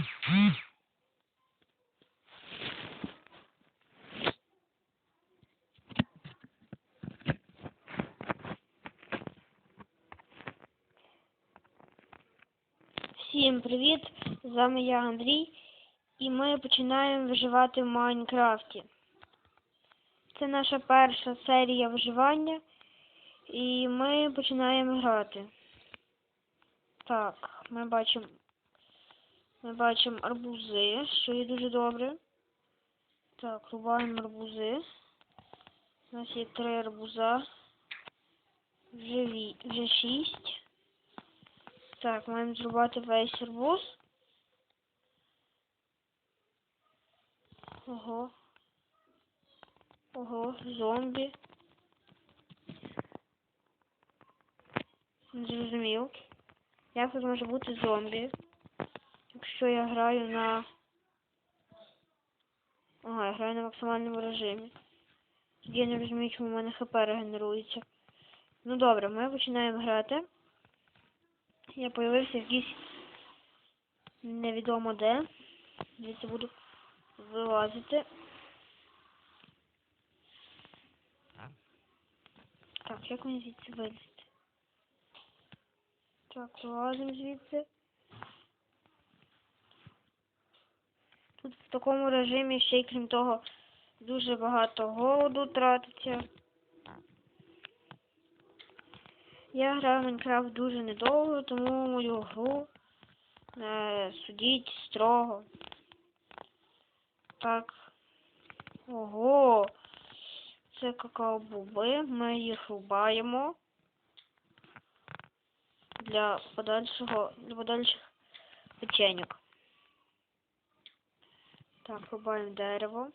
Всім привіт! З вами я Андрій, і ми починаємо виживати в Майнкрафті. Це наша перша серія виживання, і ми починаємо грати. Так, ми бачимо ми бачимо арбузи, що є дуже добре. Так, рубаємо арбузи. У нас є три арбуза. Вже, ві... вже шість. Так, маємо зрубати весь арбуз. Ого. Ого, зомбі. Не зрозумів. Як тут може бути зомбі? Якщо я граю на... Ага, я граю на максимальному режимі. Тоді я не розумію, чому в мене хп регенерується. Ну добре, ми починаємо грати. Я появився якийсь невідомо де. Звідси буду вилазити. Так, як мені звідси вилізти? Так, вилазимо звідси. Тут в такому режимі ще й крім того дуже багато голоду тратиться. Я граю в Майнкрафт дуже недовго, тому мою гру е, судіть строго. Так. Ого. Це какао-боби. Ми їх рубаємо для подальшого для подальших печеньок. Так, рубаємо дерево.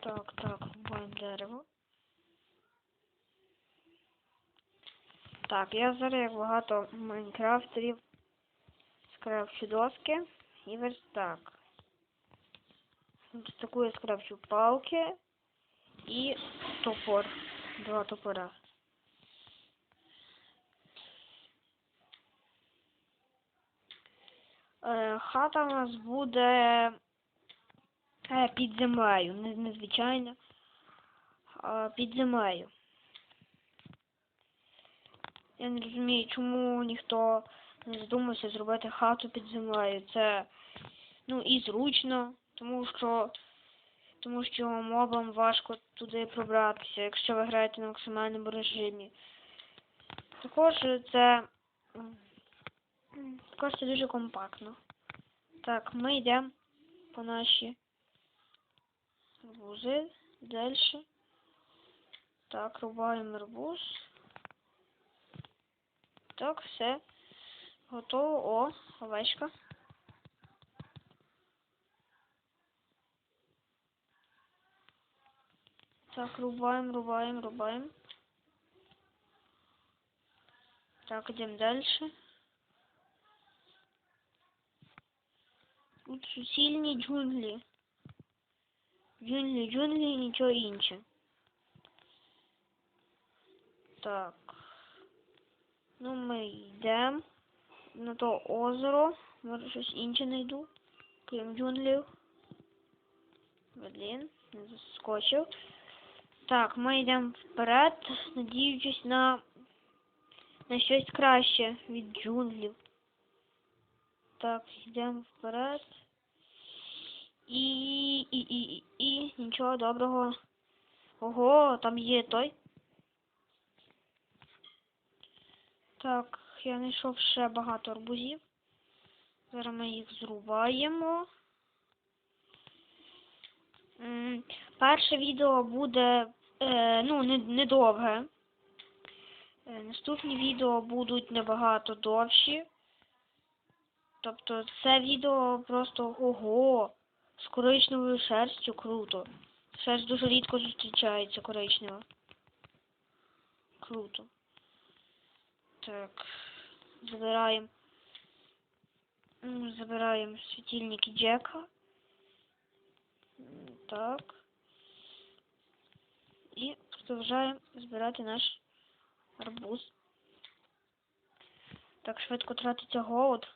Так, так, рубаємо дерево. Так, я зараз як багато майнкрафтерів скрафчу доски і верстак. Ось таку я скрафчу палки і топор. Два топора. Е, хата у нас буде е, під землею, не, не під землею. Я не розумію, чому ніхто не задумався зробити хату під землею. Це ну і зручно, тому що тому що мобам важко туди пробратися, якщо ви граєте на максимальному режимі. Також це також дуже компактно. Так, ми йдемо по наші арбузи. Далі. Так, рубаємо арбуз. Так, все. Готово. О, овечка. Так, рубаем, рубаем, рубаем. Так, идем дальше. Тут суцільні джунглі. Джунглі, джунглі і нічого інше. Так. Ну, ми йдемо на то озеро. Може щось інше знайду. Крім джунглів. Блін, не заскочив. Так, ми йдемо вперед, надіючись на, на щось краще від джунглів. Так, йдемо вперед. І, і, і, і, і нічого доброго. Ого, там є той. Так, я знайшов ще багато арбузів. Зараз ми їх зрубаємо. Перше відео буде е, ну, не- недовге. Е, наступні відео будуть набагато довші. Тобто це відео просто ого, з коричневою шерстю круто. Шерсть дуже рідко зустрічається коричнева. Круто. Так. Забираємо. Забираємо світильники Джека. Так. І продовжаємо збирати наш арбуз. Так швидко тратиться голод.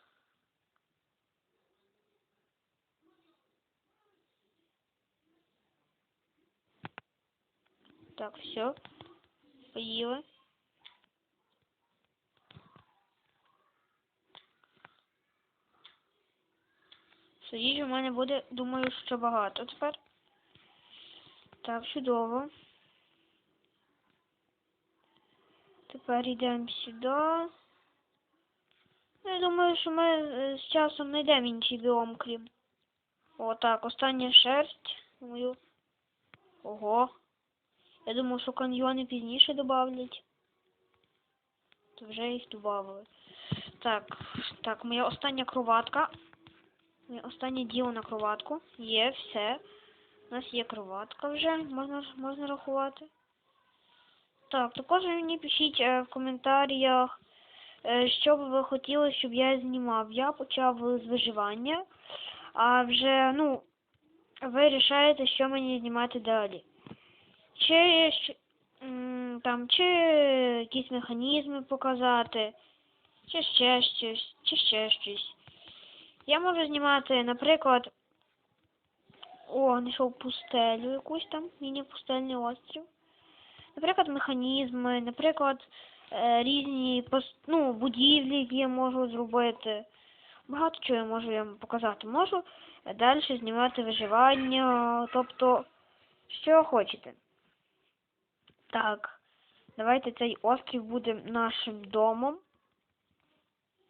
Так, все. Поїли. Все, їжі в мене буде, думаю, що багато тепер. Так, чудово. Тепер йдемо сюди. Ну, Я думаю, що ми е, з часом знайдемо інший біом, крім. Так, остання шерсть. Мою. Ого. Я думав, що каньйони пізніше добавлять. То вже їх додали. Так, так, моя остання кроватка. Моє останнє діло на кроватку. Є, все. У нас є кроватка вже, можна, можна рахувати. Так, також мені пишіть е, в коментарях, е, що б ви хотіли, щоб я знімав. Я почав з виживання, а вже, ну, ви рішаєте, що мені знімати далі. Чи там, чи якісь механізми показати, чи ще щось, чи ще щось. Я можу знімати, наприклад, о, знайшов пустелю якусь там, міні-пустельний острів. Наприклад, механізми, наприклад, е, різні пос- ну, будівлі, які я можу зробити. Багато чого я можу вам показати. Можу далі знімати виживання, тобто, що хочете. Так, давайте цей острів буде нашим домом.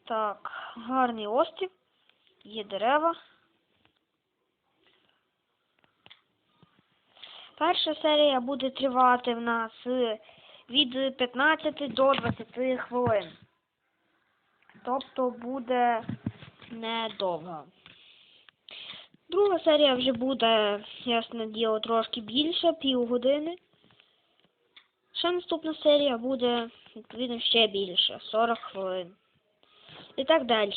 Так, гарний острів. Є дерева. Перша серія буде тривати в нас е, від 15 до 20 хвилин. Тобто буде недовго. Друга серія вже буде, ясне діло, трошки більше, півгодини. Ще наступна серія буде, відповідно, ще більше, 40 хвилин. І так далі.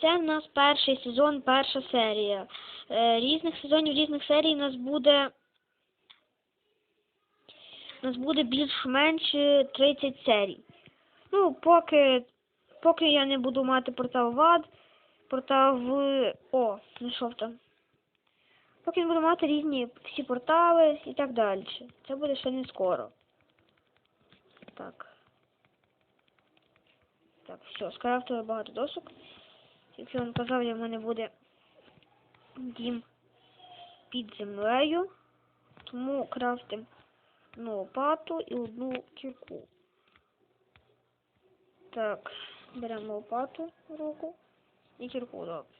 Це в нас перший сезон, перша серія. Е, різних сезонів, різних серій у нас буде. У нас буде більш-менш 30 серій. Ну, поки, поки я не буду мати портал в ад, портал в. О, знайшов там. Поки не буду мати різні всі портали і так далі. Це буде ще не скоро. Так. Так, все, скрафтили багато досок. Як я вам казав, в мене буде дім під землею. Тому крафтим одну лопату і одну кірку. Так, беремо лопату в руку і кірку, добре.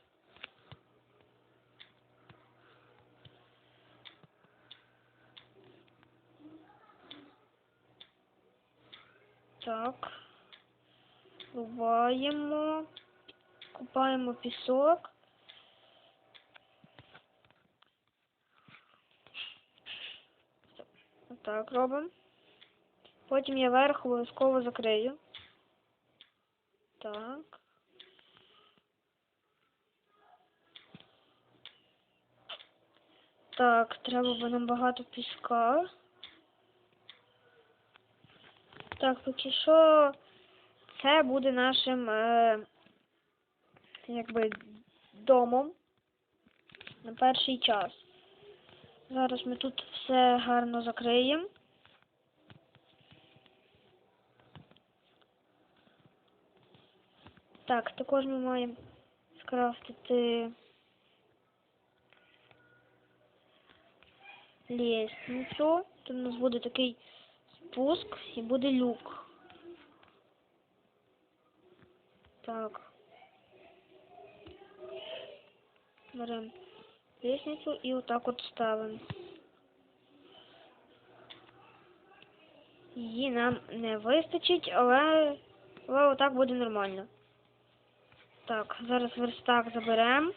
Так. Рубаємо, купаємо пісок. Так робимо. Потім я верх обов'язково закрию. Так. Так, треба би нам багато піска. Так, поки що це буде нашим е, якби домом на перший час. Зараз ми тут все гарно закриємо. Так, також ми маємо скрафтити лісницю. Тут у нас буде такий спуск і буде люк. Так. Беремо лестницю і отак от ставимо. Її нам не вистачить, але, але отак буде нормально. Так, зараз верстак заберемо.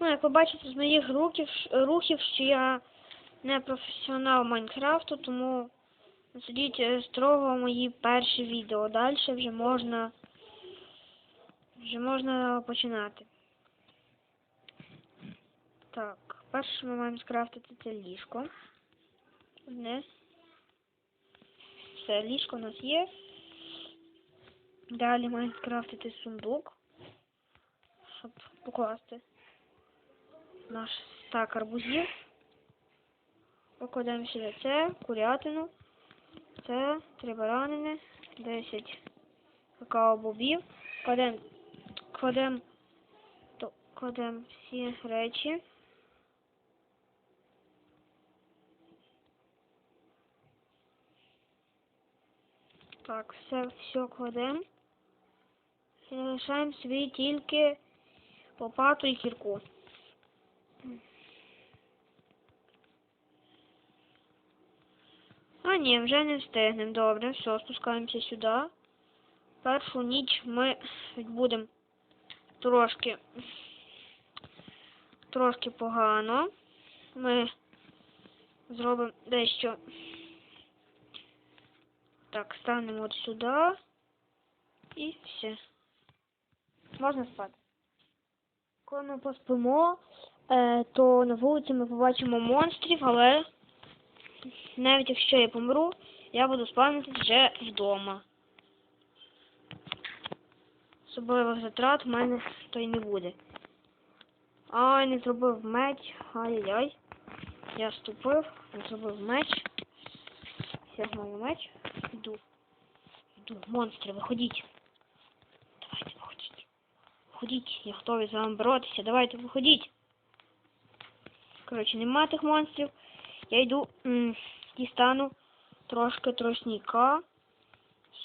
Ну, як ви бачите з моїх рухів, рухів, що я не професіонал Майнкрафту, тому судіть е, строго мої перші відео. Далі вже можна вже можна починати. Так, перше ми маємо скрафтити це ліжко. Одне. Все, ліжко у нас є. Далі маємо скрафтити сундук, щоб покласти наш стак арбузів. Покладемо сюди це, курятину, це, три баранини, 10 какао-бобів. Кладемо кладем, кладем всі речі. Так, все, все кладемо. Залишаємо собі тільки лопату і кірку. А ні, вже не встигнемо. Добре, все, спускаємося сюди. Першу ніч ми відбудемо трошки трошки погано. Ми зробимо дещо. Так, станемо от сюди. І все. Можна спати. Коли ми поспимо, е, то на вулиці ми побачимо монстрів, але навіть якщо я помру, я буду спавнити вже вдома. Особливих затрат в мене то й не буде. Ай, не зробив меч. Ай-яй-яй. Я ступив, не зробив меч. Все, маю меч. Йду. Йду. Монстри, виходіть. Давайте, виходіть. Виходіть, я готовий з вами боротися. Давайте, виходіть. Коротше, нема тих монстрів. Я йду, дістану трошки тростника,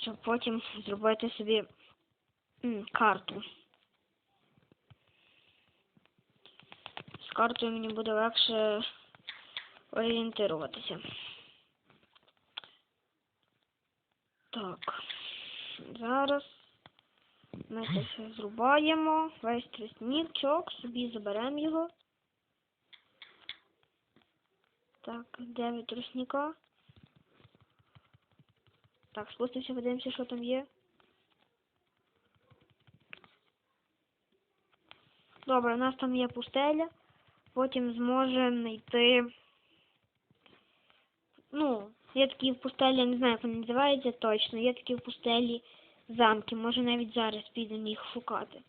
щоб потім зробити собі карту. З картою мені буде легше орієнтуватися. Так, зараз ми це все зрубаємо. Весь тростничок, собі заберемо його. Так, 9 тростника. Так, спустимося, подивимося, що там є. Добре, у нас там є пустеля. Потім зможемо знайти. Ну, є такі в пустелі, я не знаю, як вони називаються точно. Є такі в пустелі замки. Може навіть зараз підемо їх шукати.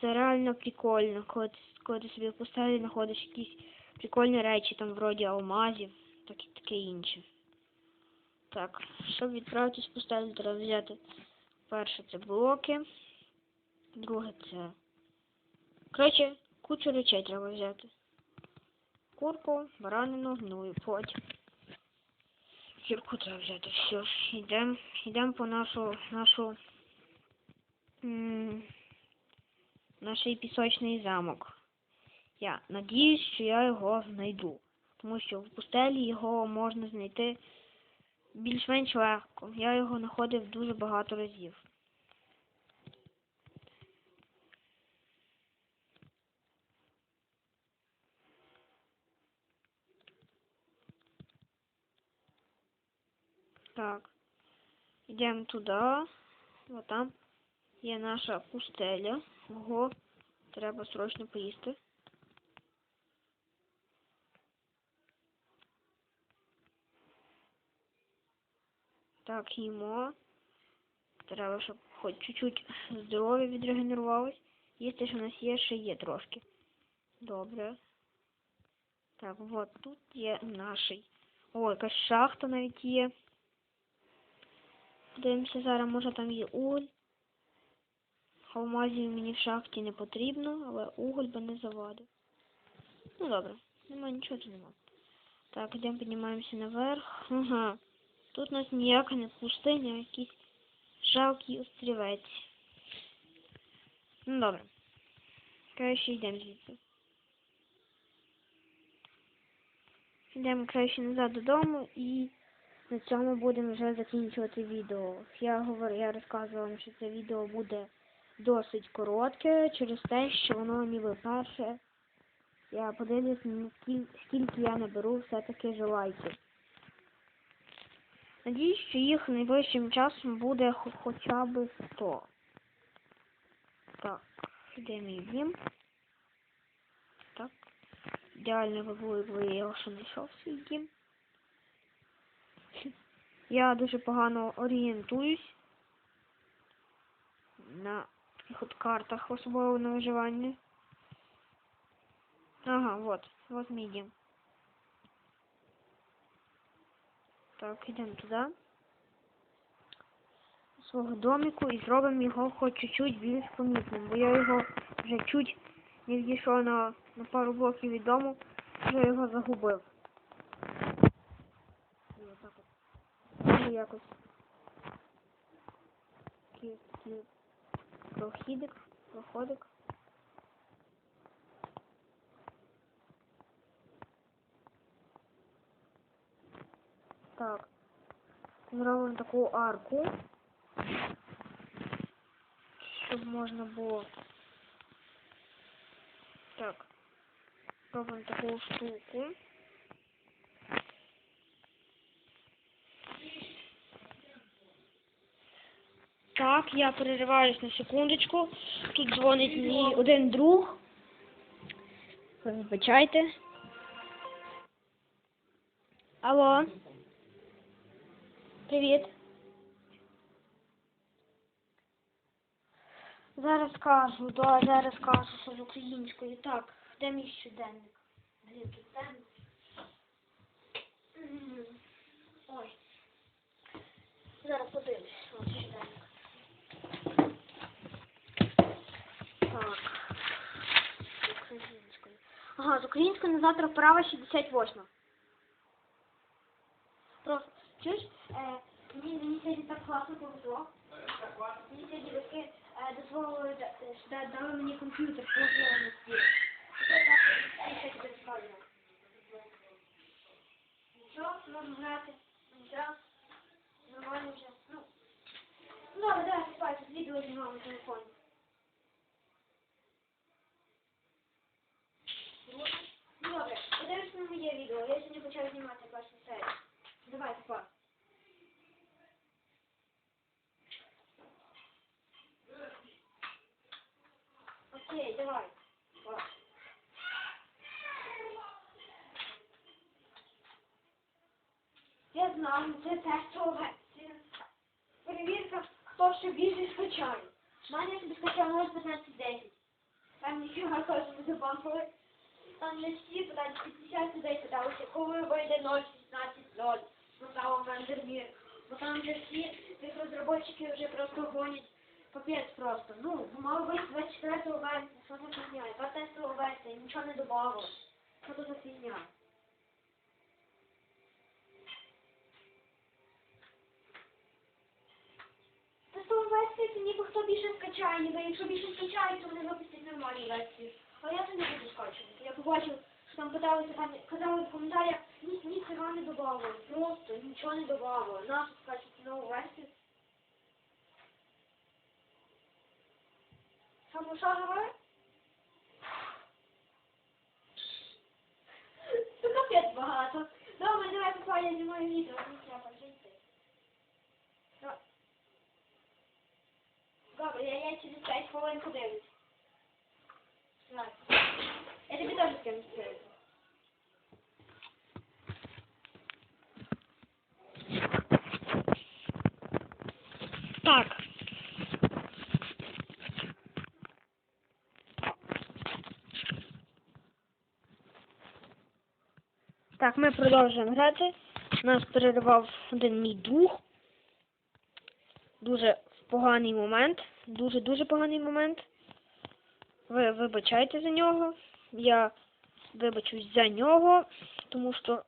Це реально прикольно, коли ти, коли ти собі в пустелі знаходиш якісь прикольні речі, там вроді алмазів, так і таке інше. Так, щоб відправитись пустелю, треба взяти перше це блоки, друге це. Коротше, кучу речей треба взяти. Курку, баранину, ну і потім. Кірку треба взяти. Все, йдемо йдем по нашу нашу м наш пісочний замок. Я надіюсь, що я його знайду. Тому що в пустелі його можна знайти більш-менш легко. Я його знаходив дуже багато разів. Так. Йдемо туди. Ось там є наша пустеля. Ого, треба срочно поїсти. Так, їмо. Треба, щоб хоч чуть-чуть здоров'я відрегенерувалось. Їсти, що у нас є, ще є трошки. Добре. Так, от тут є наший. О, якась шахта навіть є. Подивимося зараз, може там є уголь. Алмазів мені в шахті не потрібно, але уголь би не завадив. Ну добре, нема нічого тут нема. Так, йдемо піднімаємося наверх. Ага. Тут у нас ніяка не пустиня, якийсь жалкий острівець. Ну добре. Краще йдемо звідси. Йдемо краще назад додому і на цьому будемо вже закінчувати відео. Я говорю, я розказувала, вам, що це відео буде досить коротке через те, що воно ніби перше. Я подивлюсь, скільки я наберу все-таки же лайків. Надіюсь, що їх найближчим часом буде хо- хоча б 100. Так, де мій дім? Так. Ідеально було, якби я його ще знайшов свій дім. Я дуже погано орієнтуюсь. на таких от картах, особливо на виживання. Ага, вот, вот мій дім. Так, йдемо туди. Свого домику і зробимо його хоч чуть-чуть більш помітним, бо я його вже чуть не відійшов на, на пару блоків від дому, вже його загубив. І отак от. Якось. Такий, такий прохідик, проходик. Так. Зробимо таку арку. Щоб можна було. Так. Робимо таку штуку. Так, я перериваюсь на секундочку. Тут дзвонить мій один друг. Ви Вибачайте. Алло. Привіт. Зараз кажу, да, зараз кажу, що з українською. Так, де мій щоденник? Блін, тут темно. Ой. Зараз подивлюсь, ось щоденник. Так. З українською. Ага, з українською на завтра вправа 68. Просто, чуєш, класно повезло. Мені сьогодні батьки е, дозволили, да- е, да- дали мені комп'ютер положили на стіл. Це так, я ще тобі розказую. Нічого, можна грати. Нічого. Нормально вже. Ну, ну добре, давай, спай, тут відео знімав на телефоні. Ну, Добре, подивишся на моє відео. Я сьогодні це тестова версія. Перевірка, хто ще більше скачає. У мене я собі скачав 0.15.10. Там ніфіга теж не забанкали. Там не всі питають 50 людей питалися, коли вийде 0.16.0. Ну там вендермір. Бо там вже всі тих розробники вже просто гонять капець просто. Ну, мало вийти 24 вересня, що за фігня? Яка тестова версія, нічого не добавили. Що це за фігня? Це ніби хто більше скачає, ніби якщо більше скачають, то вони випустять нормальні версії. А я це не буду скачувати. Я побачив, що там питалися, там казали в коментарях, ні, ні, цього не добавили. Просто нічого не добавили. Нашу скачувати нову версію. Саме що говорить? Це капець багато. Добре, давай поки я знімаю відео, не треба жити. Давай. Добре, я, я через 5 хвилин подивлюсь. Я тобі теж кимось скину. Так. Так, ми продовжуємо грати. Нас переривав один мій друг. Дуже поганий момент. Дуже-дуже поганий момент. Ви вибачайте за нього. Я вибачусь за нього, тому що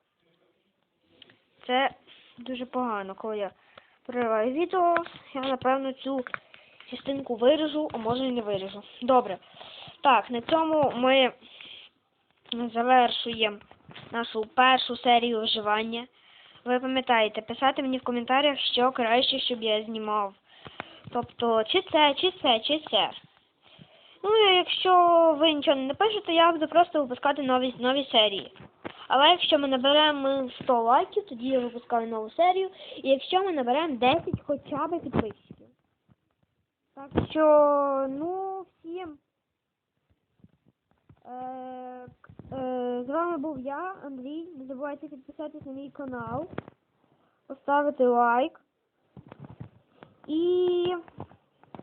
це дуже погано, коли я перериваю відео. Я напевно цю частинку виріжу, а може і не виріжу. Добре. Так, на цьому ми завершуємо нашу першу серію виживання. Ви пам'ятаєте, писати мені в коментарях, що краще, щоб я знімав. Тобто, чи це, чи це, чи це. Ну, якщо ви нічого не напишете, я буду просто випускати нові, нові серії. Але якщо ми наберемо 100 лайків, тоді я випускаю нову серію. І якщо ми наберемо 10 хоча б підписчиків. Так що, ну, всім. Е, е, з вами був я, Андрій. Не забувайте підписатися на мій канал, поставити лайк. І,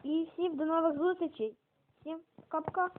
І всім до нових зустрічей. Всім пока-пока.